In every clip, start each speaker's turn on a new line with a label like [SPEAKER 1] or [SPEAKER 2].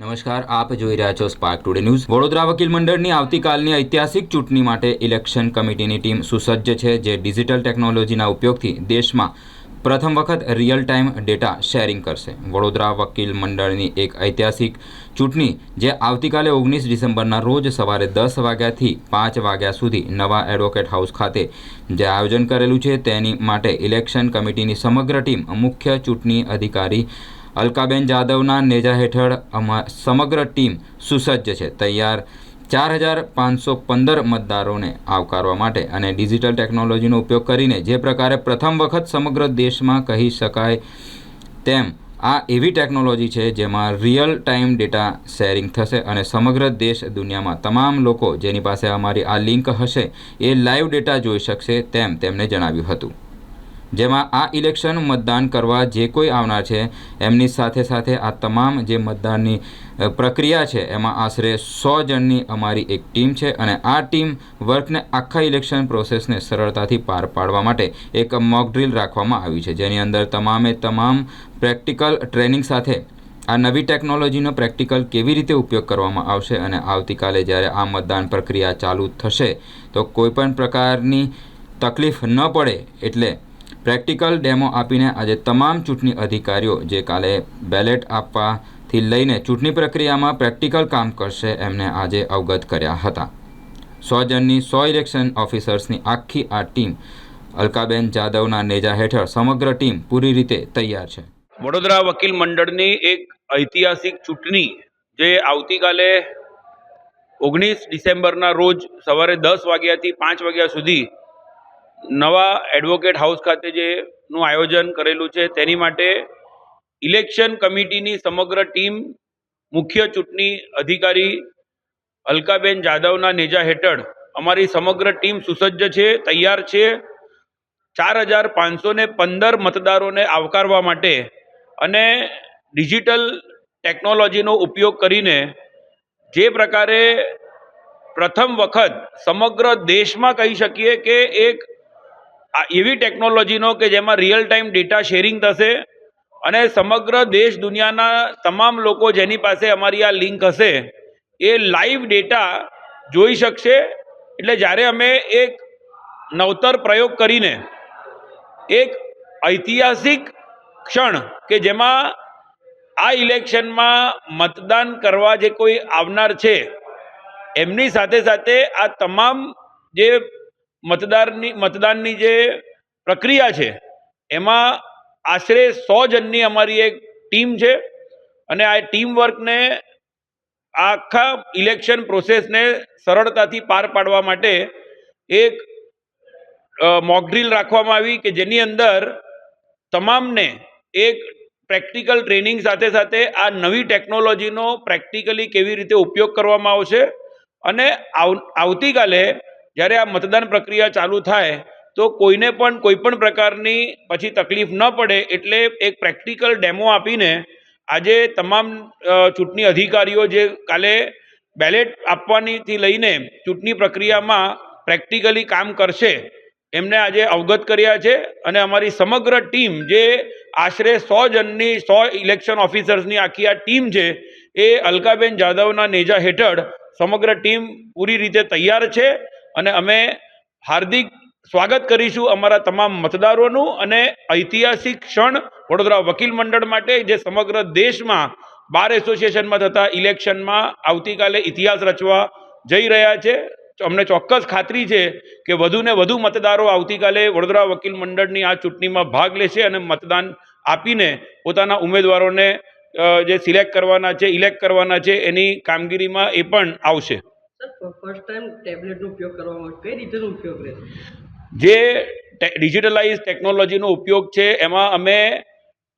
[SPEAKER 1] નમસ્કાર, આપ જોઈ રહ્યા છો સ્પાર્ક ટુડે ન્યૂઝ વડોદરા વકીલ મંડળની આવતીકાલની ઐતિહાસિક ચૂંટણી માટે ઇલેક્શન કમિટીની ટીમ સુસજ્જ છે, જે ડિજિટલ ટેકનોલોજીના ઉપયોગથી દેશમાં પ્રથમ વખત રિયલ ટાઈમ ડેટા શેરિંગ કરશે. વડોદરા વકીલ મંડળની એક ઐતિહાસિક ચૂંટણી, જે આવતીકાલે ઓગણીસ ડિસેમ્બરના રોજ સવારે દસ વાગ્યાથી પાંચ વાગ્યા સુધી નવા એડવોકેટ હાઉસ ખાતે જે આયોજન કરેલું છે, તેની માટે ઇલેક્શન કમિટીની સમગ્ર ટીમ મુખ્ય ચૂંટણી અધિકારી અલકાબેન જાદવના નેજા હેઠળ અમા, સમગ્ર ટીમ સુસજ્જ છે. તૈયાર ચાર હજાર પાંચસો પંદર મતદારોને આવકારવા માટે અને ડિજિટલ ટેકનોલોજીનો ઉપયોગ કરીને જે પ્રકારે પ્રથમ વખત સમગ્ર દેશમાં કહી શકાય તેમ, આ એવી ટેકનોલોજી છે જેમાં રિયલ ટાઈમ ડેટા શેરિંગ થશે અને સમગ્ર દેશ દુનિયામાં તમામ લોકો જેની પાસે અમારી આ લિંક હશે એ લાઈવ ડેટા જોઈ શકશે તેમ તેમણે જણાવ્યું હતું. જેમાં આ ઇલેક્શન મતદાન કરવા જે કોઈ આવનાર છે, એમની સાથે સાથે આ તમામ જે મતદાનની પ્રક્રિયા છે, એમાં આશરે સો જણની અમારી એક ટીમ છે અને આ ટીમ વર્કને આખા ઇલેક્શન પ્રોસેસને સરળતાથી પાર પાડવા માટે એક મોક ડ્રીલ રાખવામાં આવી છે. જેની અંદર તમામે તમામ પ્રેક્ટિકલ ટ્રેનિંગ સાથે આ નવી ટેકનોલોજીનો પ્રેક્ટિકલ કેવી રીતે ઉપયોગ કરવામાં આવશે અને આવતીકાલે જ્યારે આ મતદાન પ્રક્રિયા ચાલુ થશે, તો કોઈપણ પ્રકારની તકલીફ ન પડે એટલે પ્રેક્ટિકલ ડેમો આપીને આજે તમામ ચૂંટણી અધિકારીઓ જે કાલે બેલેટ આપવાથી લઈને ચૂંટણી પ્રક્રિયામાં પ્રેક્ટિકલ કામ કરશે એમને આજે અવગત કર્યા હતા. સો જણની સો ઇલેક્શન ઓફિસર્સની આખી આ ટીમ અલકાબેન જાદવના નેજા હેઠળ સમગ્ર ટીમ પૂરી રીતે તૈયાર છે.
[SPEAKER 2] વડોદરા વકીલ મંડળની એક ઐતિહાસિક ચૂંટણી જે આવતીકાલે ઓગણીસ ડિસેમ્બરના રોજ સવારે દસ વાગ્યાથી પાંચ વાગ્યા સુધી નવા એડવોકેટ હાઉસ ખાતે જે નું આયોજન કરેલું છે, તેની માટે ઇલેક્શન કમિટીની સમગ્ર ટીમ, મુખ્ય ચૂંટણી અધિકારી અલકાબેન જાદવના નેજા હેઠળ અમારી સમગ્ર ટીમ સુસજ્જ છે, તૈયાર છે. ચાર હજાર પાંચસો પંદર મતદારોને આવકારવા માટે અને ડિજિટલ ટેકનોલોજીનો ઉપયોગ કરીને જે પ્રકારે પ્રથમ વખત સમગ્ર દેશમાં કહી શકીએ કે એક આ એવી ટેકનોલોજીનો કે જેમાં રિયલ ટાઈમ ડેટા શેરિંગ થશે અને સમગ્ર દેશ દુનિયાના તમામ લોકો જેની પાસે અમારી આ લિંક હશે, એ લાઈવ ડેટા જોઈ શકશે. એટલે જ્યારે અમે એક નવતર પ્રયોગ કરીને એક ઐતિહાસિક ક્ષણ કે જેમાં આ ઇલેક્શનમાં મતદાન કરવા જે કોઈ આવનાર છે, એમની સાથે સાથે આ તમામ જે મતદારની, મતદાનની જે પ્રક્રિયા છે, એમાં આશરે સો જણની અમારી એક ટીમ છે અને આ ટીમ વર્કને આખા ઇલેક્શન પ્રોસેસને સરળતાથી પાર પાડવા માટે એક મોકડ્રીલ રાખવામાં આવી કે જેની અંદર તમામને એક પ્રેક્ટિકલ ટ્રેનિંગ સાથે સાથે આ નવી ટેકનોલોજીનો પ્રેક્ટિકલી કેવી રીતે ઉપયોગ કરવામાં આવશે અને આવતીકાલે જ્યારે આ મતદાન પ્રક્રિયા ચાલુ થાય, તો કોઈને પણ કોઈ પણ પ્રકારની પછી તકલીફ ન પડે એટલે એક પ્રેક્ટિકલ ડેમો આપીને આજે તમામ ચૂંટણી અધિકારીઓ જે કાલે બેલેટ આપવાનીથી લઈને ચૂંટણી પ્રક્રિયામાં પ્રેક્ટિકલી કામ કરશે, એમને આજે અવગત કર્યા છે અને અમારી સમગ્ર ટીમ જે આશરે સો જણની, સો ઇલેક્શન ઓફિસર્સની આખી આ ટીમ છે, એ અલકાબેન જાદવના નેજા હેઠળ સમગ્ર ટીમ પૂરી રીતે તૈયાર છે. અને અમે હાર્દિક સ્વાગત કરીશું અમારા તમામ મતદારોનું અને ઐતિહાસિક ક્ષણ વડોદરા વકીલ મંડળ માટે, જે સમગ્ર દેશમાં બાર એસોસિએશનમાં થતા ઇલેક્શનમાં આવતીકાલે ઇતિહાસ રચવા જઈ રહ્યા છે. અમને ચોક્કસ ખાતરી છે કે વધુને વધુ મતદારો આવતીકાલે વડોદરા વકીલ મંડળની આ ચૂંટણીમાં ભાગ લેશે અને મતદાન આપીને પોતાના ઉમેદવારોને જે સિલેક્ટ કરવાના છે, ઇલેક્ટ કરવાના છે એની કામગીરીમાં એ પણ આવશે.
[SPEAKER 3] ફર્સ્ટ ટાઈમ ટેબ્લેટનો ઉપયોગ કરવામાં કઈ રીતેનો ઉપયોગ રહેશે
[SPEAKER 2] જે ડિજિટલાઇઝ ટેકનોલોજીનો ઉપયોગ છે, એમાં અમે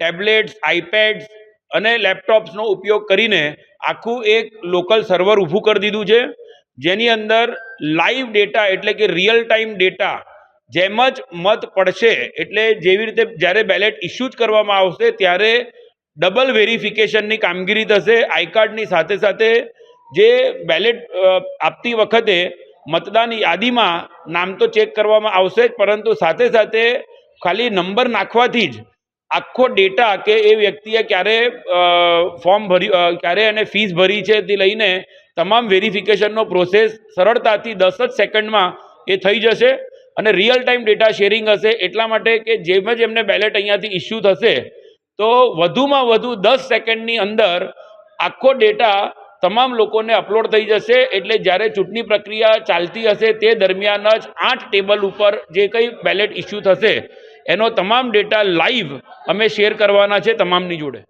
[SPEAKER 2] ટેબ્લેટ્સ આઈપેડ્સ અને લેપટોપ્સનો ઉપયોગ કરીને આખું એક લોકલ સર્વર ઊભું કરી દીધું છે. જેની અંદર લાઈવ ડેટા એટલે કે રિયલ ટાઈમ ડેટા જેમ જ મત પડશે, એટલે જેવી રીતે જ્યારે બેલેટ ઇસ્યુ જ કરવામાં આવશે, ત્યારે ડબલ વેરિફિકેશનની કામગીરી થશે આઈ કાર્ડની સાથે સાથે જે બેલેટ આપતી વખતે મતદાન યાદીમાં નામ તો ચેક કરવામાં આવશે જ, પરંતુ સાથે સાથે ખાલી નંબર નાખવાથી જ આખો ડેટા કે એ વ્યક્તિએ ક્યારે ફોર્મ ભર્યું ક્યારે એને ફીસ ભરી છે તે લઈને તમામ વેરિફિકેશનનો પ્રોસેસ સરળતાથી દસ જ સેકન્ડમાં એ થઈ જશે અને રિયલ ટાઈમ ડેટા શેરિંગ હશે. એટલા માટે કે જેમ જ એમને બેલેટ અહીંયાથી ઇસ્યુ થશે, તો વધુમાં વધુ દસ સેકન્ડની અંદર આખો ડેટા તમામ લોકોને અપલોડ થઈ જશે એટલે જ્યારે ચૂંટણી પ્રક્રિયા ચાલતી હશે તે દરમિયાન જ આઠ ટેબલ ઉપર જે કંઈ બેલેટ ઇસ્યુ થશે, એનો તમામ ડેટા લાઈવ અમે શેર કરવાના છે તમામની જોડે.